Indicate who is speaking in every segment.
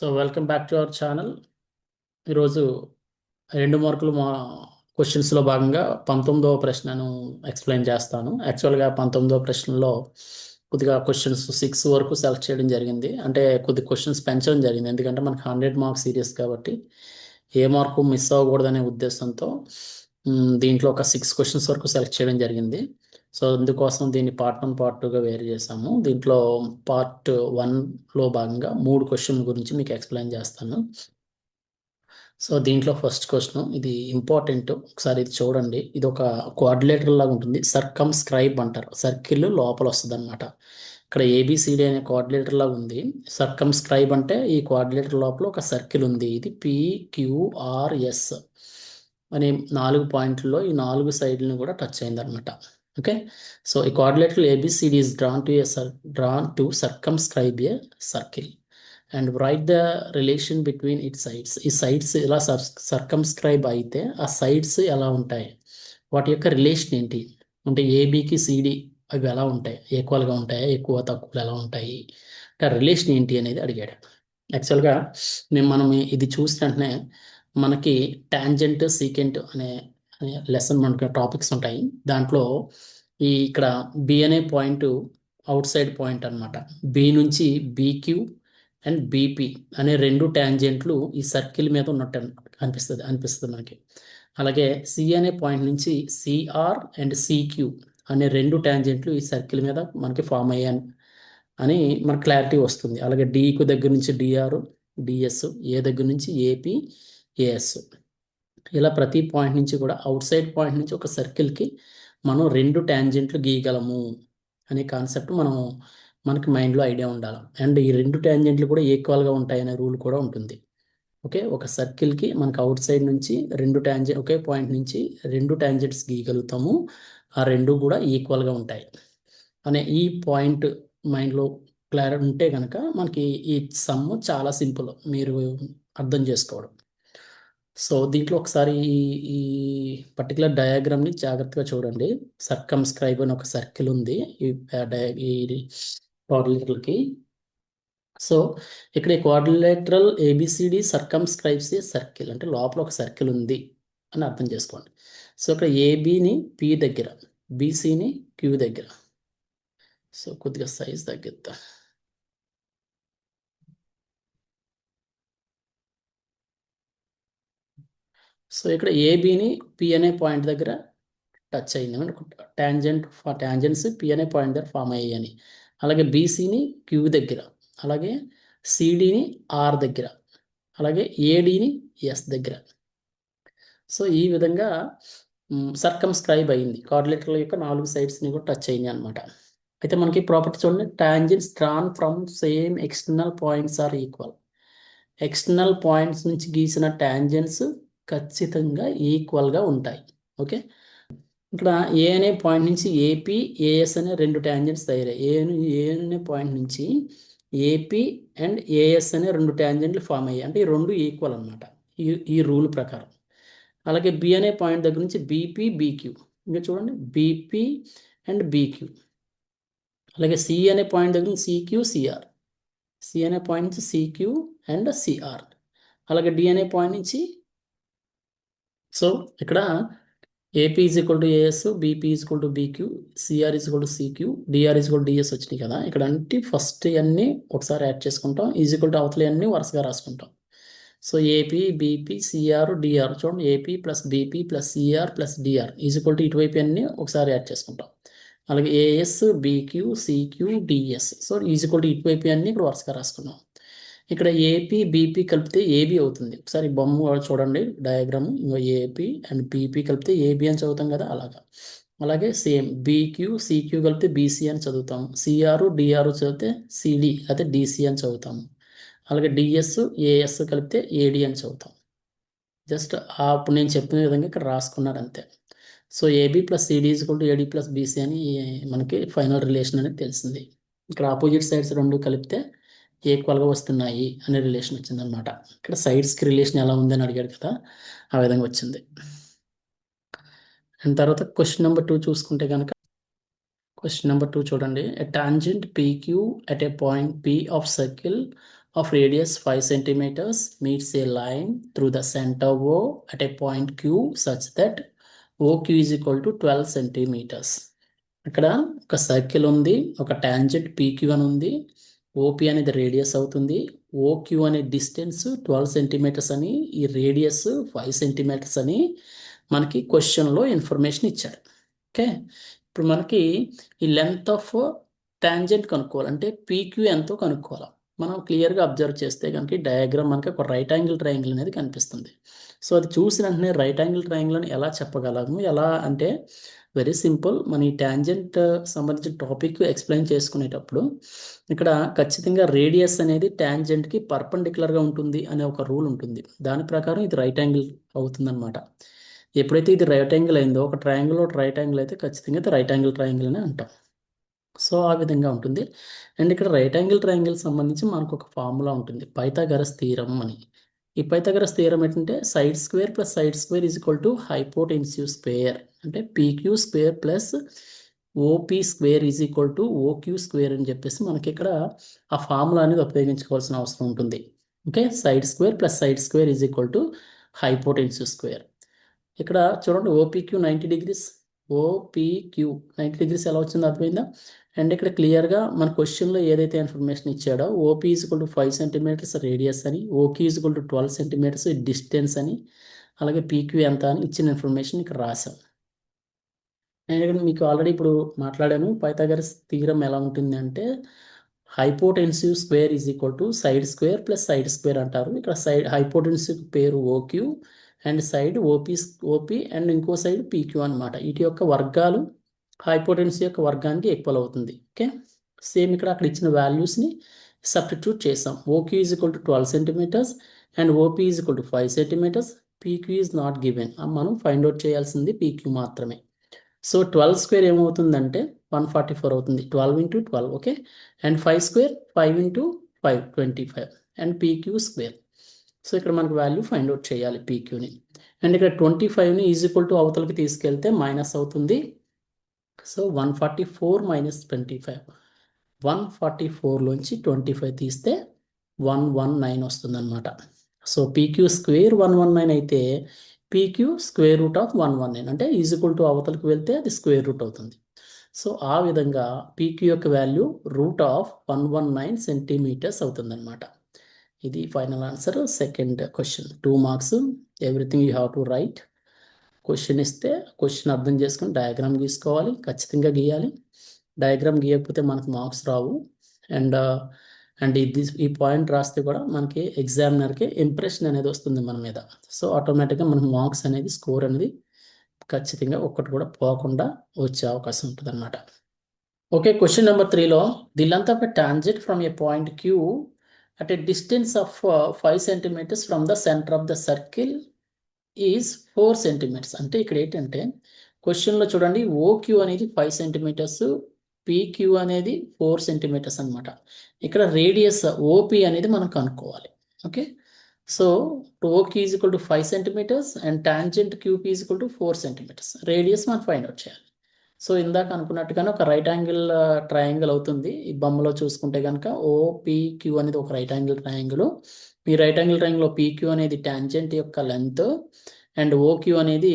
Speaker 1: So welcome back to our channel ఈరోజు రెండు మార్కులు మా క్వశ్చన్స్లో భాగంగా పంతొమ్మిదవ ప్రశ్నను ఎక్స్ప్లెయిన్ చేస్తాను. యాక్చువల్గా పంతొమ్మిదవ ప్రశ్నలో కొద్దిగా క్వశ్చన్స్ సిక్స్ వరకు సెలెక్ట్ చేయడం జరిగింది. అంటే కొద్ది క్వశ్చన్స్ పెంచడం జరిగింది. ఎందుకంటే మనకు హండ్రెడ్ మార్క్స్ సీరియస్ కాబట్టి ఏ మార్కు మిస్ అవ్వకూడదనే ఉద్దేశంతో దీంట్లో ఒక సిక్స్ క్వశ్చన్స్ వరకు సెలెక్ట్ చేయడం జరిగింది. సో అందుకోసం దీన్ని పార్ట్ వన్ పార్ట్ టూగా వేరు చేసాము దీంట్లో పార్ట్ వన్లో భాగంగా మూడు క్వశ్చన్ గురించి మీకు ఎక్స్ప్లెయిన్ చేస్తాను. సో దీంట్లో ఫస్ట్ క్వశ్చన్ ఇది ఇంపార్టెంట్ ఒకసారి ఇది చూడండి. ఇది ఒక కోఆర్డినేటర్ లాగా ఉంటుంది. సర్కమ్ స్క్రైబ్ అంటారు. సర్కిల్ లోపల వస్తుంది అనమాట ఇక్కడ ఏబిసిడి అనే కోఆర్డినేటర్ లాగా ఉంది. సర్కమ్ స్క్రైబ్ అంటే ఈ కోఆర్డినేటర్ లోపల ఒక సర్కిల్ ఉంది. ఇది పిక్యూఆర్ఎస్ అనే నాలుగు పాయింట్లలో ఈ నాలుగు సైడ్లను కూడా టచ్ అయింది అనమాట ఓకే సో ఈ coordinator ABCD is drawn to a sir drawn to circumscribe a circle and write the relation between it sides ఈ సైడ్స్ ఇలా సర్ సర్కమ్స్క్రైబ్ అయితే ఆ సైడ్స్ ఎలా ఉంటాయి? వాటి యొక్క రిలేషన్ ఏంటి? అంటే ఏబికి సిడి అవి ఎలా ఉంటాయి? ఈక్వల్గా ఉంటాయా? ఎక్కువ తక్కువలు ఎలా ఉంటాయి? ఆ రిలేషన్ ఏంటి అనేది అడిగాడు. యాక్చువల్గా మేము మనం ఇది చూసిన వెంటనే మనకి టాంజెంట్ సీకెంట్ అనే లెసన్ మనకు టాపిక్స్ ఉంటాయి. దాంట్లో ఈ ఇక్కడ బి అనే పాయింట్ అవుట్ సైడ్ పాయింట్ అనమాట బి నుంచి బీక్యూ అండ్ బీపీ అనే రెండు ట్యాంజెంట్లు ఈ సర్కిల్ మీద ఉన్నట్టు అనిపిస్తుంది అనిపిస్తుంది మనకి. అలాగే సి అనే పాయింట్ నుంచి సిఆర్ అండ్ సిక్యూ అనే రెండు ట్యాంజెంట్లు ఈ సర్కిల్ మీద మనకి ఫామ్ అయ్యాయి అని మన క్లారిటీ వస్తుంది. అలాగే డికు దగ్గర నుంచి డిఆర్ డిఎస్ ఏ దగ్గర నుంచి ఏపీ ఏఎస్ ఇలా ప్రతి పాయింట్ నుంచి కూడా అవుట్ సైడ్ పాయింట్ నుంచి ఒక సర్కిల్కి మనం రెండు ట్యాంజెంట్లు గీయగలము అనే కాన్సెప్ట్ మనం మనకి మైండ్లో ఐడియా ఉండాలి. అండ్ ఈ రెండు ట్యాంజెంట్లు కూడా ఈక్వల్గా ఉంటాయనే రూల్ కూడా ఉంటుంది. ఓకే? ఒక సర్కిల్కి మనకు అవుట్ సైడ్ నుంచి రెండు ట్యాంజెంట్ ఒకే పాయింట్ నుంచి రెండు ట్యాంజెంట్స్ గీయగలుగుతాము. ఆ రెండు కూడా ఈక్వల్గా ఉంటాయి. అనే ఈ పాయింట్ మైండ్లో క్లారిటీ ఉంటే కనుక మనకి ఈ సమ్ చాలా సింపుల్. మీరు అర్థం చేసుకోవడం. సో దీంట్లో ఒకసారి ఈ ఈ పర్టికులర్ డయాగ్రామ్ని జాగ్రత్తగా చూడండి. సర్కమ్స్క్రైబ్ అని ఒక సర్కిల్ ఉంది. ఈ డయా ఈ సో ఇక్కడ ఈ కోఆర్డినేటరల్ ఏబిసిడి సర్కమ్స్క్రైబ్స్ ఏ సర్కిల్ అంటే లోపల ఒక సర్కిల్ ఉంది అని అర్థం చేసుకోండి. సో ఇక్కడ ఏబిని పి దగ్గర బీసీని క్యూ దగ్గర. సో కొద్దిగా సైజ్ తగ్గిద్దాం. సో ఇక్కడ ఏబిని పి అనే పాయింట్ దగ్గర టచ్ అయింది ట్యాంజెంట్ ట్యాంజెంట్స్ పి అనే పాయింట్ దగ్గర ఫామ్ అయ్యాయని. అలాగే బీసీని క్యూ దగ్గర. అలాగే సిడిని ఆర్ దగ్గర. అలాగే ఏడిని ఎస్ దగ్గర. సో ఈ విధంగా సర్కమ్స్క్రైబ్ అయింది. కోఆర్డినేటర్ల యొక్క నాలుగు సైడ్స్ని కూడా టచ్ అయింది అనమాట అయితే మనకి ప్రాపర్టీ చూడండి. Tangents drawn from same external points are equal external points నుంచి గీసిన ట్యాంజెంట్స్ ఖచ్చితంగా ఈక్వల్గా ఉంటాయి. ఓకే? ఇక్కడ ఏ అనే పాయింట్ నుంచి ఏపీ ఏఎస్ అనే రెండు ట్యాంజెంట్స్ తయారయ్యాయి. ఏ ఏ అనే పాయింట్ నుంచి ఏపీ అండ్ ఏఎస్ అనే రెండు ట్యాంజెంట్లు ఫామ్ అయ్యాయి. అంటే ఈ రెండు ఈక్వల్ అనమాట ఈ ఈ రూల్ ప్రకారం. అలాగే బి అనే పాయింట్ దగ్గర నుంచి బీపీ బీక్యూ ఇంకా చూడండి. బీపీ అండ్ బీక్యూ అలాగే సి అనే పాయింట్ దగ్గర నుంచి సిక్యూ సిఆర్ సి అనే పాయింట్ నుంచి సిక్యూ అండ్ సిఆర్ అలాగే డి అనే పాయింట్ నుంచి సో ఇక్కడ AP is equal to AS BP is equal to BQ CR is equal to CQ DR is equal DS వచ్చినాయి కదా. ఇక్కడ అంటే ఫస్ట్ అన్నీ ఒకసారి యాడ్ చేసుకుంటాం. ఈజ్ ఈక్వల్ టు అవతలి అన్నీ వరుసగా రాసుకుంటాం. So AP BP CR DR చూడండి AP plus BP plus CR plus DR is equal to ఇటువైపు అన్నీ ఒకసారి యాడ్ చేసుకుంటాం. అలాగే AS BQ CQ DS so is equal to ఇటువైపు అన్నీ ఇక్కడ వరుసగా రాసుకున్నాం. ఇక్కడ ఏపీ బీపీ కలిపితే ఏబి అవుతుంది. ఒకసారి బొమ్మ చూడండి డయాగ్రామ్ ఇంకా ఏపీ అండ్ బీపీ కలిపితే ఏబి అని చదువుతాం కదా అలాగా. అలాగే సేమ్ బీక్యూ సిక్యూ కలిపితే బీసీ అని చదువుతాం. సిఆర్ డిఆర్ చదివితే సిడి లేకపోతే డిసి అని చదువుతాము అలాగే డిఎస్ ఏఎస్ కలిపితే ఏడి అని చదువుతాం. జస్ట్ అప్పుడు నేను చెప్పిన విధంగా ఇక్కడ రాసుకున్నాడు అంతే. So AB plus CD equal to AD plus BC అని మనకి ఫైనల్ రిలేషన్ అనేది తెలిసింది. ఇక్కడ ఆపోజిట్ సైడ్స్ రెండు కలిపితే ఈక్వల్గా వస్తున్నాయి అనే రిలేషన్ వచ్చిందనమాట ఇక్కడ సైడ్స్కి రిలేషన్ ఎలా ఉందని అడిగాడు కదా ఆ విధంగా వచ్చింది. అండ్ తర్వాత క్వశ్చన్ నెంబర్ టూ చూసుకుంటే కనుక క్వశ్చన్ నెంబర్ టూ చూడండి. A tangent PQ at a point P of circle of radius five centimetres meets a line through the centre O at a point Q such that OQ is equal to twelve centimetres. ఇక్కడ ఒక circle ఉంది ఒక tangent PQ అని ఉంది. OP అనేది radius అవుతుంది. OQ అనే distance twelve centimetres అని ఈ రేడియస్ ఫైవ్ సెంటీమీటర్స్ అని మనకి క్వశ్చన్లో ఇన్ఫర్మేషన్ ఇచ్చాడు ఓకే ఇప్పుడు మనకి ఈ లెంత్ ఆఫ్ టాంజెంట్ కనుక్కోవాలి. అంటే పీక్యూ ఎంతో కనుక్కోవాలి. మనం క్లియర్గా అబ్జర్వ్ చేస్తే కనుక డయాగ్రామ్ మనకి ఒక రైట్ యాంగిల్ ట్రయాంగిల్ అనేది కనిపిస్తుంది. సో అది చూసిన వెంటనే రైట్ యాంగిల్ ట్రయాంగిల్ అని ఎలా చెప్పగలము? ఎలా అంటే వెరీ సింపుల్. మన ఈ ట్యాంజెంట్ సంబంధించిన టాపిక్ ఎక్స్ప్లెయిన్ చేసుకునేటప్పుడు ఇక్కడ ఖచ్చితంగా రేడియస్ అనేది ట్యాంజెంట్కి పర్పెండిక్యులర్గా ఉంటుంది అనే ఒక రూల్ ఉంటుంది. దాని ప్రకారం ఇది రైట్ యాంగిల్ అవుతుందన్నమాట. ఎప్పుడైతే ఇది రైట్ యాంగిల్ అయిందో ఒక ట్రయాంగిల్ ఒక రైట్ యాంగిల్ అయితే ఖచ్చితంగా ఇది రైట్ యాంగిల్ ట్రయాంగిల్ అని అంటాం. సో ఆ విధంగా ఉంటుంది. అండ్ ఇక్కడ రైట్ యాంగిల్ ట్రయాంగిల్ సంబంధించి మనకు ఒక ఫార్ములా ఉంటుంది. పైథాగరస్ తీరం అని. ఈ పైథాగరస్ థియరం ఏంటంటే side square plus side square is equal to hypotensive square అంటే PQ square plus OP square is equal to OQ square అని చెప్పేసి మనకి ఇక్కడ ఆ ఫార్ములా అనేది ఉపయోగించుకోవాల్సిన అవసరం ఉంటుంది. Okay side square plus side square is equal to hypotensive square ఇక్కడ చూడండి OPQ ninety degrees OPQ ninety degrees ఎలా వచ్చిందో అర్థమైందా? అండ్ ఇక్కడ క్లియర్గా మన క్వశ్చన్లో ఏదైతే ఇన్ఫర్మేషన్ ఇచ్చాడో OP equal to five centimetres radius అని OQ equal to twelve centimetres distance అని అలాగే పీక్యూ ఎంత అని ఇచ్చిన ఇన్ఫర్మేషన్ ఇక్కడ రాశాం. నేను ఇక్కడ మీకు ఆల్రెడీ ఇప్పుడు మాట్లాడాను పైథాగరస్ తీరం ఎలా ఉంటుంది అంటే hypotensive square is equal to side square plus side square అంటారు. ఇక్కడ సైడ్ హైపోటెన్సివ్ పేరు OQ and side OP OP and ఇంకో సైడ్ పీక్యూ అనమాట వీటి యొక్క వర్గాలు హైపోటెన్సీ యొక్క వర్గానికి ఈక్వల్ అవుతుంది. ఓకే సేమ్ ఇక్కడ అక్కడ ఇచ్చిన వాల్యూస్ని సబ్స్టిట్యూట్ చేసాం. OQ is equal to twelve centimetres and OP is equal to five centimetres PQ is not given మనం ఫైండ్ అవుట్ చేయాల్సింది పీక్యూ మాత్రమే. సో ట్వెల్వ్ స్క్వేర్ ఏమవుతుందంటే వన్ ఫార్టీ ఫోర్ అవుతుంది. Twelve into twelve okay and five square five into five twenty five and PQ square so ఇక్కడ మనకు value find out చేయాలి పీక్యూని and ఇక్కడ ట్వంటీ ఫైవ్ని ఈజ్ ఈక్వల్ టు అవతలకి తీసుకెళ్తే మైనస్ అవుతుంది. So one forty four minus twenty five one forty ఫోర్లోంచి twenty five తీస్తే వన్ వన్ నైన్ వస్తుందన్నమాట. So PQ square one one nine అయితే PQ square root of one one nine అంటే equal to అవతలకి వెళ్తే అది స్క్వేర్ రూట్ అవుతుంది. So ఆ విధంగా పీక్యూ యొక్క value root of one one nine centimetres అవుతుందన్నమాట. ఇది final answer second question two marks everything you have to write question ఇస్తే క్వశ్చన్ అర్థం చేసుకుని డయాగ్రామ్ గీసుకోవాలి ఖచ్చితంగా గీయాలి. డయాగ్రామ్ గీయకపోతే మనకు మార్క్స్ రావు. అండ్ అండ్ ఇది ఈ పాయింట్ రాస్తే కూడా మనకి ఎగ్జామినర్కి ఇంప్రెషన్ అనేది వస్తుంది మన మీద. సో ఆటోమేటిక్గా మనకు మార్క్స్ అనేది స్కోర్ అనేది ఖచ్చితంగా ఒక్కటి కూడా పోకుండా వచ్చే అవకాశం ఉంటుంది అనమాట ఓకే క్వశ్చన్ నెంబర్ త్రీలో the length of a from a point Q at a distance of five centimetres from the centre of the circle is four centimetres అంటే ఇక్కడ ఏంటంటే క్వశ్చన్లో చూడండి ఓక్యూ అనేది ఫైవ్ సెంటీమీటర్స్ పీక్యూ అనేది ఫోర్ సెంటీమీటర్స్ అనమాట ఇక్కడ రేడియస్ ఓపీ అనేది మనం కనుక్కోవాలి. Okay so OQ is equal to five centimetres and tangent QP is equal to four centimetres radius మనం ఫైండ్ అవుట్ చేయాలి. సో ఇందాక అనుకున్నట్టుగానే ఒక రైట్ యాంగిల్ ట్రయాంగిల్ అవుతుంది. ఈ బొమ్మలో చూసుకుంటే కనుక ఓపీక్యూ అనేది ఒక రైట్ యాంగిల్ ట్రయాంగిల్ ఈ రైట్ యాంగిల్ ట్రయాంగిల్లో పీక్యూ అనేది ట్యాంజెంట్ యొక్క లెంత్ అండ్ ఓక్యూ అనేది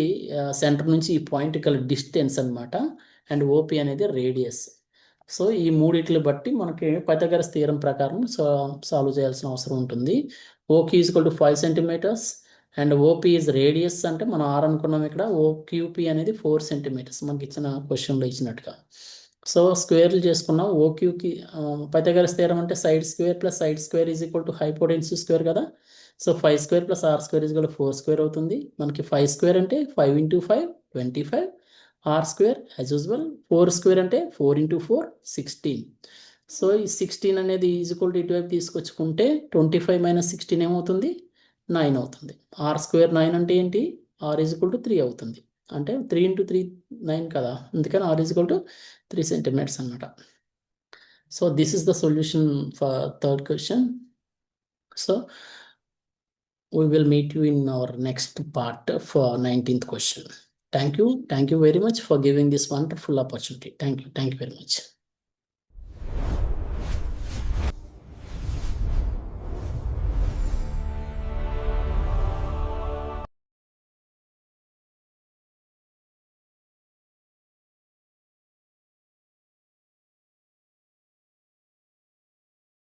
Speaker 1: సెంటర్ నుంచి ఈ పాయింట్ గల డిస్టెన్స్ అనమాట అండ్ ఓపీ అనేది రేడియస్ సో ఈ మూడిట్లు బట్టి మనకి పైథాగరస్ థియరం ప్రకారం సాల్వ్ చేయాల్సిన అవసరం ఉంటుంది. OQ equal to five centimetres and OP is radius అంటే మనం ఆర్ అనుకున్నాం ఇక్కడ. ఓక్యూపీ అనేది ఫోర్ సెంటీమీటర్స్ మనకి ఇచ్చిన క్వశ్చన్లో ఇచ్చినట్టుగా. సో స్క్వేర్లు చేసుకున్నాం. ఓక్యూకి పైథాగరస్ థియరం అంటే side square plus side square is equal to hypotenuse square కదా. So five square plus R square is కూడా ఫోర్ స్క్వేర్ అవుతుంది. మనకి ఫైవ్ స్క్వేర్ అంటే five into five twenty five R square as usual four square అంటే four into four sixteen so ఈ sixteen అనేది equal to ఇటువైపు తీసుకొచ్చుకుంటే ట్వంటీ ఫైవ్ మైనస్ సిక్స్టీన్ ఏమవుతుంది? నైన్ అవుతుంది. ఆర్ స్క్వేర్ నైన్ అంటే ఏంటి? ఆర్ ఈజ్వల్ టు త్రీ అవుతుంది. అంటే త్రీ ఇంటూ త్రీ నైన్ కదా. అందుకని R equal to three centimetres అనమాట so this is the solution for third question so we will meet you in our next part for nineteenth question thank you thank you very much for giving this full opportunity thank you thank you very much